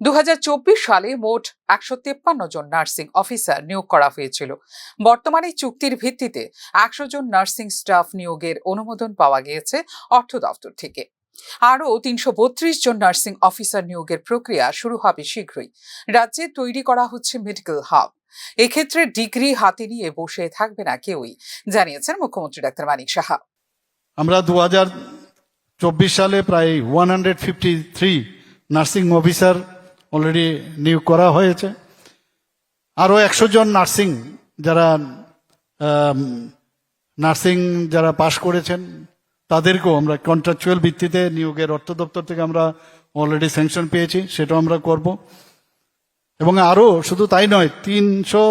দু হাজার চব্বিশ সালে মোট একশো তেপ্পান্ন জন নার্সিং অফিসার নিয়োগ করা হয়েছিল। বর্তমানে চুক্তির ভিত্তিতে একশো জন নার্সিং স্টাফ নিয়োগের অনুমোদন পাওয়া গিয়েছে অর্থ দপ্তর থেকে। আরও তিনশো বত্রিশ জন নার্সিং অফিসার নিয়োগের প্রক্রিয়া শুরু হবে শীঘ্রই। রাজ্যে তৈরি করা হচ্ছে মেডিকেল হাব। এক্ষেত্রে ডিগ্রি হাতে নিয়ে বসে থাকবে না কেউই, জানিয়েছেন মুখ্যমন্ত্রী ডাক্তার মানিক সাহা। আমরা দু হাজার চব্বিশ সালে প্রায় one hundred fifty three nursing officer already নিয়োগ করা হয়েছে। আরও একশো জন নার্সিং যারা নার্সিং যারা পাশ করেছেন, তাদেরকেও আমরা কন্ট্রাকচুয়াল ভিত্তিতে নিয়োগের অর্থ দপ্তর থেকে আমরা অলরেডি স্যাংশন পেয়েছি, সেটাও আমরা করব। এবং আরও শুধু তাই নয়, তিনশো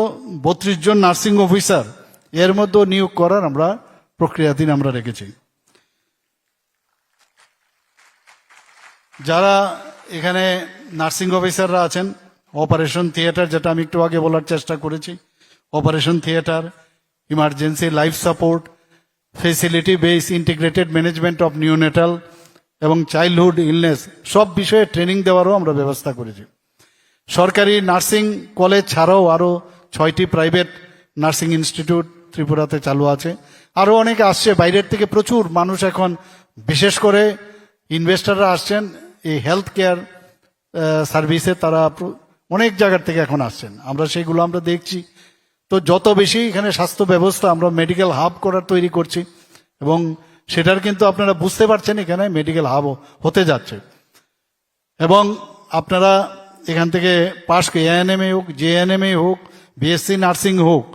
বত্রিশ জন নার্সিং অফিসার এর মধ্যেও নিয়োগ করার আমরা প্রক্রিয়াধীন আমরা রেখেছি। যারা এখানে নার্সিং অফিসাররা আছেন। অপারেশন থিয়েটার, যেটা আমি একটু আগে বলার চেষ্টা করেছি। Operation theatre, emergency, life support, facility base, integrated management of neonatal এবং চাইল্ডহুড ইলনেস, সব বিষয়ে ট্রেনিং দেওয়ারও আমরা ব্যবস্থা করেছি। সরকারি নার্সিং কলেজ ছাড়াও আরও ছয়টি প্রাইভেট নার্সিং ইনস্টিটিউট ত্রিপুরাতে চালু আছে। আরও অনেকে আসছে। বাইরের থেকে প্রচুর মানুষ এখন, বিশেষ করে ইনভেস্টাররা আসছেন। এই হেলথ কেয়ার সার্ভিসে তারা অনেক জায়গার থেকে এখন আসছেন। আমরা সেগুলো আমরা দেখছি। তো যত বেশি এখানে স্বাস্থ্য ব্যবস্থা আমরা মেডিকেল হাব করার তৈরি করছি এবং সেটার কিন্তু আপনারা বুঝতে পারছেন এখানে মেডিকেল হাবও হতে যাচ্ছে। এবং আপনারা এখান থেকে পাশ এ হোক জেএনএম এ হোক বিএসসি নার্সিং হোক,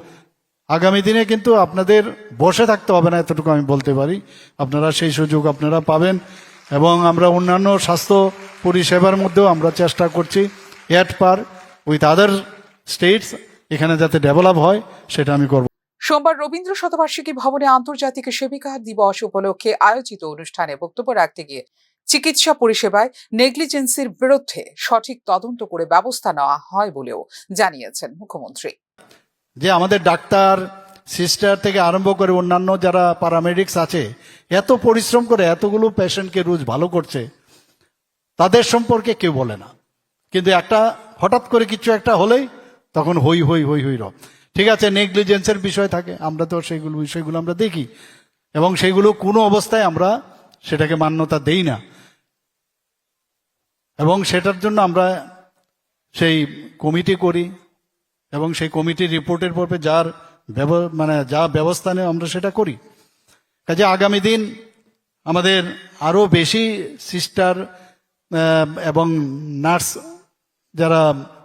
আগামী দিনে কিন্তু আপনাদের বসে থাকতে হবে না, এতটুকু আমি বলতে পারি। আপনারা সেই সুযোগ আপনারা পাবেন। এবং আমরা অন্যান্য স্বাস্থ্য পরিষেবার মধ্যেও আমরা চেষ্টা করছি এট পার উইথ আদার স্টেটস এখানে যাতে ডেভেলপ হয় সেটা আমি করব। সোমবার রবীন্দ্র শতবার্ষিকী ভবনে আন্তর্জাতিক সেবিকা দিবস উপলক্ষে আয়োজিত অনুষ্ঠানে বক্তব্য রাখতে গিয়ে চিকিৎসা পরিষেবায় নেগলিজেন্সির বিরুদ্ধে সঠিক তদন্ত করে ব্যবস্থা নেওয়া হয় বলেও জানিয়েছেন মুখ্যমন্ত্রী। যে আমাদের ডাক্তার সিস্টার থেকে আরম্ভ করে অন্যান্য যারা প্যারামেডিক্স আছে, এত পরিশ্রম করে এতগুলো পেশেন্টকে রোজ ভালো করছে, তাদের সম্পর্কে কেউ বলে না। কিন্তু একটা হঠাৎ করে কিছু একটা হলেই তখন হই হই হই হই ঠিক আছে নেগলিজেন্সের বিষয় থাকে, আমরা তো সেইগুলো বিষয়গুলো আমরা দেখি। এবং সেগুলো কোনো অবস্থায় আমরা সেটাকে মান্যতা দেই না। এবং সেটার জন্য আমরা সেই কমিটি করি, এবং সেই কমিটির রিপোর্টের পর্বে যার মানে যা ব্যবস্থা নেই আমরা সেটা করি। কাজে আগামী দিন আমাদের আরও বেশি সিস্টার এবং নার্স যারা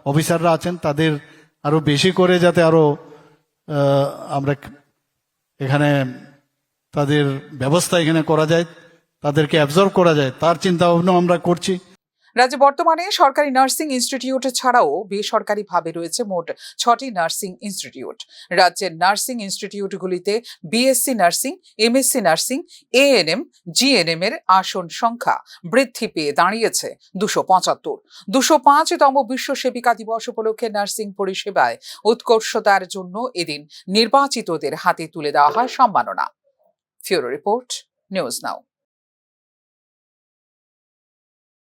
অফিসাররা আছেন তাদের আরও বেশি করে যাতে আরও আহ, আমরা এখানে তাদের ব্যবস্থা এখানে করা যায় তাদেরকে অ্যাবজর্ব করা যায়। তার চিন্তা ভাবনা আমরা করছি। রাজ্যে বর্তমানে সরকারি নার্সিং ইনস্টিটিউট ছাড়াও বেসরকারিভাবে রয়েছে মোট ছটি নার্সিং ইনস্টিটিউট। রাজ্যের nursing ইনস্টিটিউটগুলিতে BSc nursing, MSc nursing, ANM, GNM এর আসন সংখ্যা বৃদ্ধি পেয়ে দাঁড়িয়েছে দুশো পঁচাত্তর। দুশো পাঁচতম বিশ্ব সেবিকা দিবস উপলক্ষে নার্সিং পরিষেবায় উৎকর্ষতার জন্য এদিন নির্বাচিতদের হাতে তুলে দেওয়া হয় সম্মাননা। Bureau report, news now.